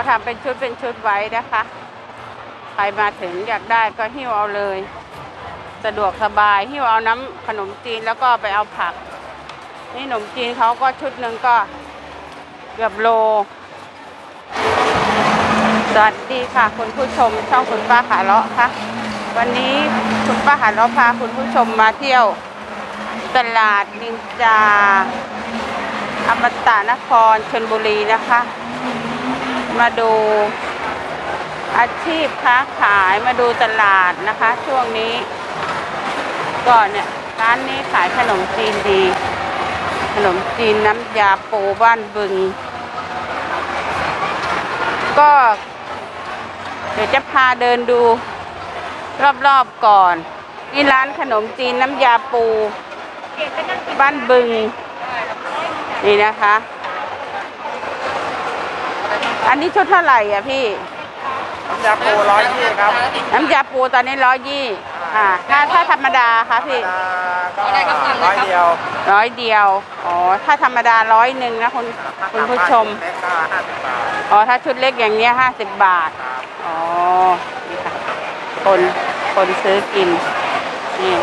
เขาทำเป็นชุดเป็นชุดไว้นะคะ ใครมาถึงอยากได้ก็หิ้วเอาเลย สะดวกสบายหิ้วเอาน้ำขนมจีนแล้วก็ไปเอาผัก นี่ขนมจีนเขาก็ชุดหนึ่งก็เกือบโล สวัสดีค่ะ คุณผู้ชมช่องคุณป้าขาเลาะค่ะ วันนี้คุณป้าขาเลาะพาคุณผู้ชมมาเที่ยว ตลาดนินจาอมตะนครชนบุรีนะคะ มาดูอาชีพค้าขายมาดูตลาดนะคะ ช่วงนี้ก็เนี่ยร้านนี้ขายขนมจีนดี ขนมจีนน้ำยาปูบ้านบึง ก็เดี๋ยวจะพาเดินดูรอบๆก่อน นี่ร้านขนมจีนน้ำยาปู บ้านบึง นี่นะคะ อันนี้ชุดเท่าไหร่อะพี่ น้ำยาปูร้อยยี่ครับน้ำยาปูตอนนี้ร้อยยี่อ่าถ้าถ้าธรรมดาคะพี่ก็ร้อยเดียวร้อยเดียว อ๋อ ถ้าธรรมดาร้อยหนึ่งนะคุณคุณผู้ชม เล็กก็ห้าสิบบาทอ๋อ ถ้าชุดเล็กอย่างเนี้ยห้าสิบบาท ครับอ๋อ นี่ค่ะ คน คนซื้อกิน นี่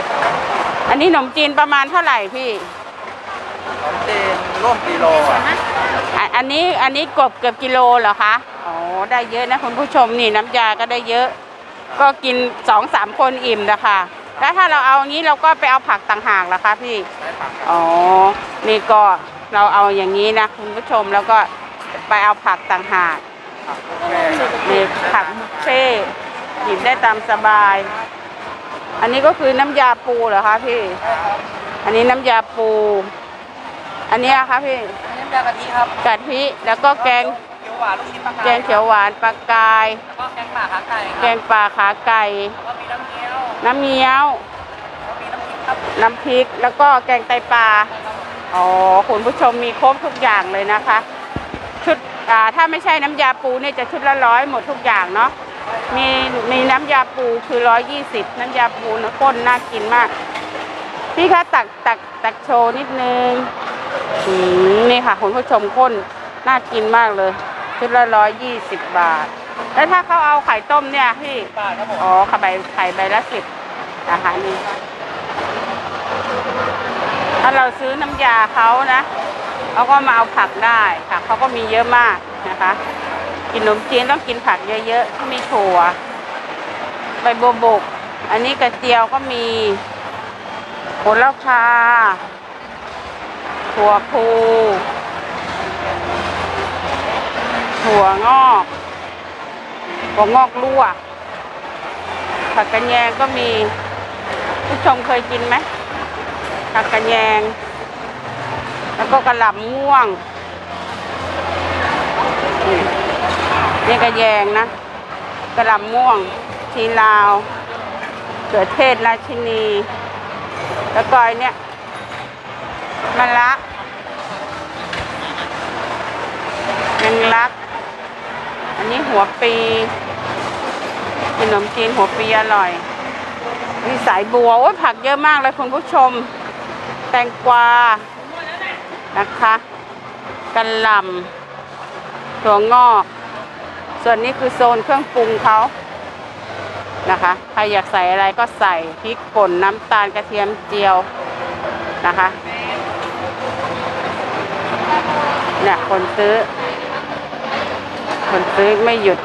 อันนี้ขนมจีนประมาณเท่าไหร่พี่ ขนมจีนร่วมกิโลอะอะอันนี้อันนี้กบเกือบกิโลเหรอคะอ๋อได้เยอะนะคุณผู้ชมนี่น้ำยาก็ได้เยอะ ก็กินสองสามคนอิ่มนะคะแล้วถ้าเราเอาอย่างนี้เราก็ไปเอาผักต่างหากเหรอคะพี่ใช้ผักครับอ๋อนี่ก็เราเอาอย่างนี้นะคุณผู้ชมแล้วก็ไปเอาผักต่างหากผักบุฟเฟ่ต์ครับนี่ผักบุฟเฟ่ต์หยิบได้ตามสบาย อันนี้ก็คือน้ำยาปูเหรอคะพี่ อันนี้น้ำยาปู อันนี้อะคะพี่น้ำยากะทิครับกะทิแล้วก็แกงเขียวหวานลูกชิ้นปลากายแกงเขียวหวานปลากาย แล้วก็แกงป่าขาไก่แกงป่าขาไก่ก็มีน้ำเงี้ยวน้ำเงี้ยวก็มีน้ำพริกครับน้ำพริก แล้วก็แกงไตปลาอ๋อ คุณผู้ชมมีครบทุกอย่างเลยนะคะ ชุดอ่าถ้าไม่ใช่น้ำยาปูเนี่ยจะชุดละร้อยหมดทุกอย่างเนาะ มีมีน้ำยาปูคือร้อยยี่สิบน้ำยาปูนะก้นน่ากินมาก พี่คะตักตักตักโชว์นิดนึง อืมนี่ค่ะคุณผู้ชมก้นน่ากินมากเลยชุดละร้อยยี่สิบบาท แล้วถ้าเขาเอาไข่ต้มเนี่ยพี่บาทครับผมอ๋อไข่ใบไข่ใบละสิบนะคะนี่ถ้าเราซื้อน้ำยาเขานะเขาก็มาเอาผักได้ผักเขาก็มีเยอะมากนะคะ กินขนมจีนต้องกินผักเยอะๆที่มีถั่วใบบัวบก อันนี้กระเจียวก็มีโหระพา ถั่วพูถั่วงอกถั่วงอกลวกผักกระแยงก็มีผู้ชมเคยกินไหมผักกระแยง แล้วก็กระหล่ำม่วงนี่กระแยงนะกระหล่ำม่วง ชีลาวเขือเทศราชินี แล้วก็ไอเนี่ยมะละ งลัก อันนี้หัวปีขนมจีนหัวปีอร่อย มีสายบัวโอ้ยผักเยอะมากเลยคุณผู้ชม แตงกวา นะคะกันหล่ำถั่วงอก ส่วนนี้คือโซนเครื่องปรุงเขานะคะ ใครอยากใส่อะไรก็ใส่พริกป่นน้ำตาลกระเทียมเจียวนะคะเนี่ยคนซื้อ คนซื้อไม่หยุด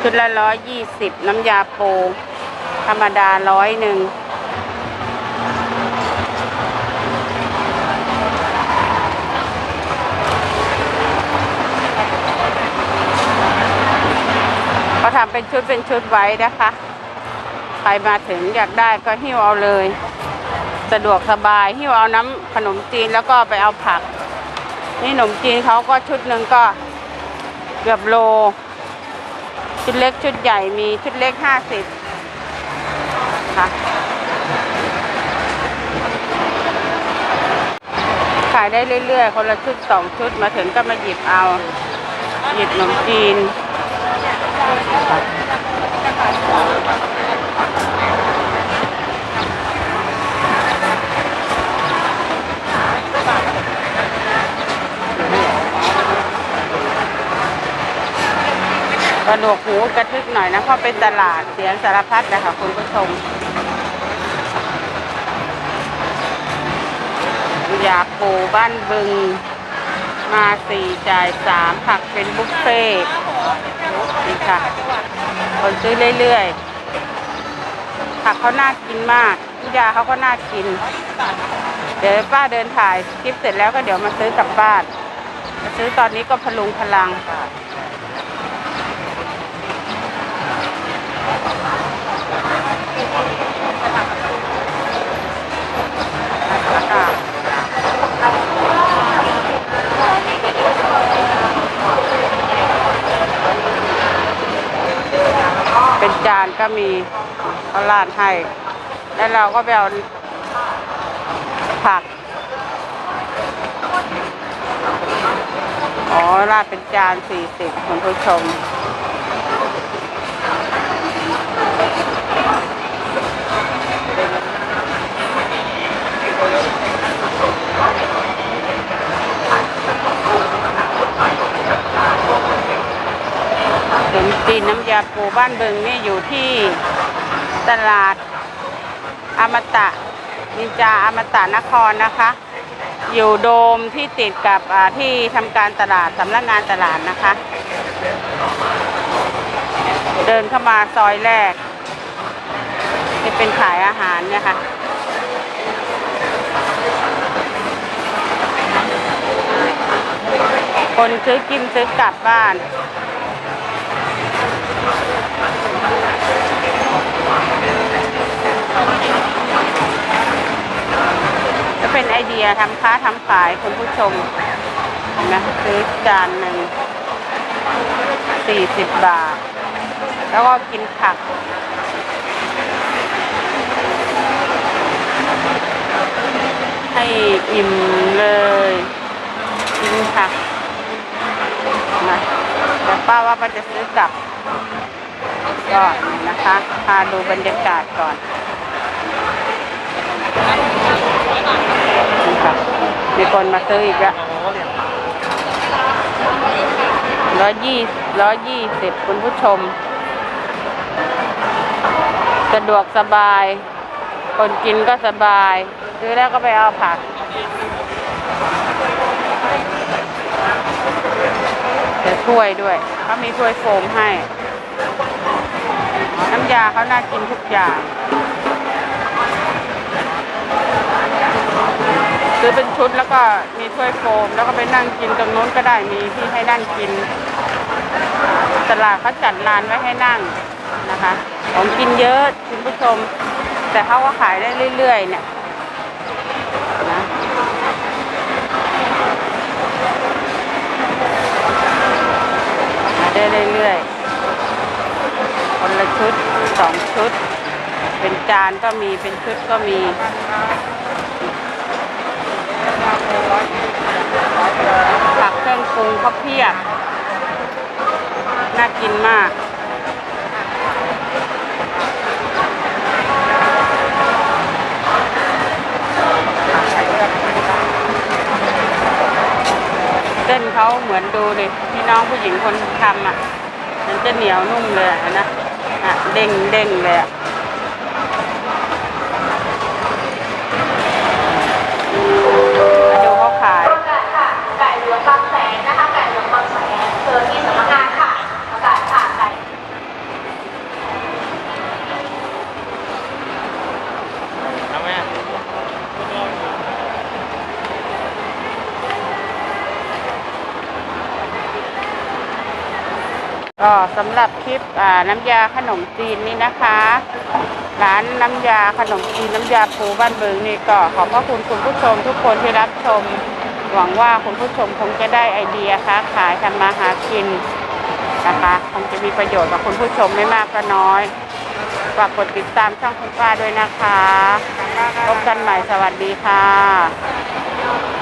ชุดละร้อยยี่สิบน้ำยาปู ธรรมดาร้อยหนึ่งเขาทำเป็นชุดเป็นชุดไว้นะคะใครมาถึงอยากได้ก็หิ้วเอาเลย สะดวกสบายหิ้วเอาน้ำขนมจีนแล้วก็ไปเอาผัก นี่ขนมจีนเขาก็ชุดหนึ่งก็ เกือบโล ชุดเล็กชุดใหญ่มีชุดเล็กห้าสิบค่ะ ขายได้เรื่อยๆ คนละชุดสองชุดมาถึงก็มาหยิบเอา หยิบขนมจีน ก็หนวกหูกระทึกหน่อยนะเพราะเป็นตลาดเสียงสารพัดนะคะคุณผู้ชมอยากปูบ้านบึง มาสี่จ่ายสามผักเป็นบุฟเฟ่ต์นี่ค่ะ คนซื้อเรื่อยๆ ผักเขาน่ากินมากน้ำยาเขาก็น่ากิน เดี๋ยวป้าเดินถ่ายคลิปเสร็จแล้วก็เดี๋ยวมาซื้อกลับบ้านมาซื้อตอนนี้ก็พลุงพลังค่ะ เป็นจานก็มีเขาราดให้ แล้วเราก็ไปเอาผัก อ๋อ ราดเป็นจานสี่สิบคุณผู้ชม ขนมจีนน้ำยาปูบ้านเบิงนี่อยู่ที่ตลาดอมตะนินจาอมตะนครนะคะ อยู่โดมที่ติดกับที่ทำการตลาดสำนักงานตลาดนะคะ เดินเข้ามาซอยแรกจะเป็นขายอาหารเนี่ยค่ะคนซื้อกินซื้อกลับบ้าน เป็นไอเดียทำค้าทำขายคุณผู้ชมนไหมซื้อจานหนึ่งสี่สิบบาท แล้วก็กินผัก ให้อิ่มเลย กินผักนะแต่ป้าว่าป้าจะซื้อกลับก็นี่นะคะ พาดูบรรยากาศก่อน ค่ะมีคนมาซื้ออีกล้วร้อยยี่ร้อยยี่สิบคุณผู้ชม สะดวกสบาย คนกินก็สบาย ซื้อแล้วก็ไปเอาผักแต่ถ้วยด้วยเขามีถ้วยโฟมให้ น้ำยาเขาน่ากินทุกอย่าง ซื้อเป็นชุดแล้วก็มีถ้วยโฟม แล้วก็ไปนั่งกินตรงนู้นก็ได้มีที่ให้นั่งกิน ตลาดเขาจัดลานไว้ให้นั่งนะคะ ของกินเยอะคุณผู้ชม แต่เขาก็ขายได้เรื่อย ๆ เนี่ยนะขาได้เรื่อยๆ คนละชุดสองชุด เป็นจานก็มีเป็นชุดก็มี ผักเครื่องปรุงเขาเพียบ น่ากินมาก เส้นเขาเหมือนดูเลยพี่น้องผู้หญิงคนทำอะ มันจะเหนียวนุ่มเลยนะอะเด้งเด้งเลยอะ ก็สำหรับคลิปน้ำยาขนมจีนนี่นะคะ ร้านน้ำยาขนมจีนน้ำยาปูบ้านเบิงนี่ก็ขอบพระคุณคุณผู้ชมทุกคนที่รับชม หวังว่าคุณผู้ชมคงจะได้ไอเดียค้าขายทำมาหากินนะคะคงจะมีประโยชน์กับคุณผู้ชมไม่มากก็น้อยฝากกดติดตามช่องคุณป้าด้วยนะคะ พบกันใหม่สวัสดีค่ะ